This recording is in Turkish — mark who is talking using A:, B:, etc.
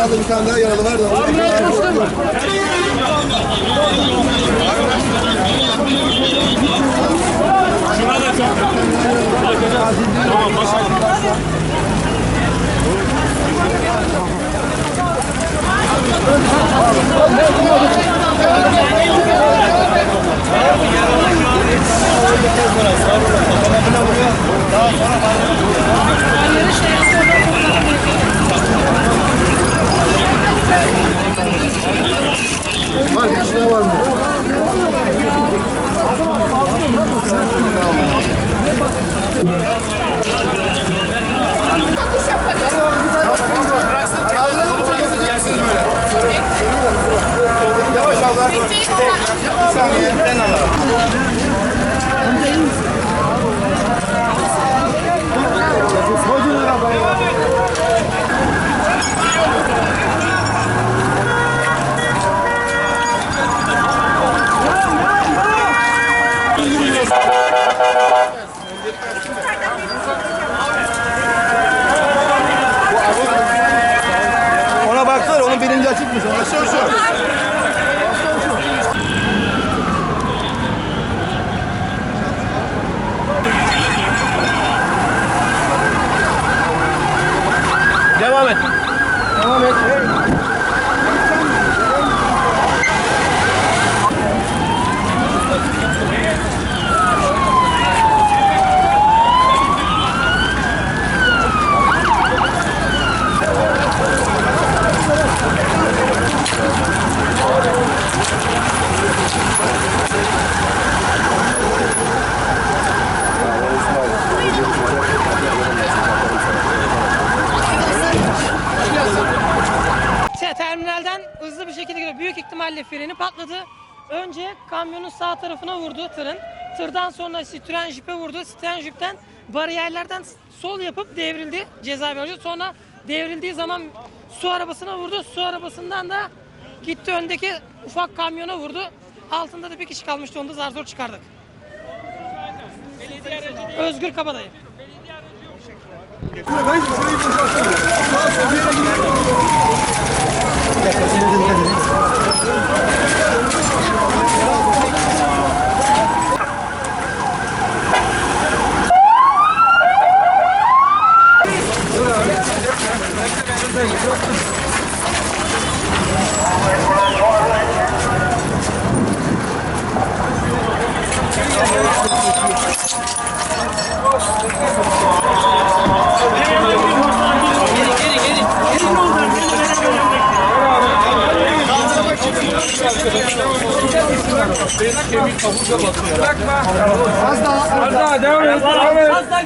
A: da.
B: Aşağıda bir tane daha yaralı var da.
A: Ambulans kaçtı mı?
B: Var Ona baksana onun birinci açıkmış. Aşağı aşağı. Devam et. Devam et.
C: Şey, ihtimalle freni patladı. Önce kamyonun sağ tarafına vurdu tırın. Tırdan sonra Citroen Jeep'e vurdu. Citroen Jeep'ten bariyerlerden sol yapıp devrildi ceza verici. Sonra devrildiği zaman su arabasına vurdu. Su arabasından da gitti öndeki ufak kamyona vurdu. Altında da bir kişi kalmıştı onu da zar zor çıkardık. Özgür Kabadayı.
A: Az daha devam et. Devam et. Az daha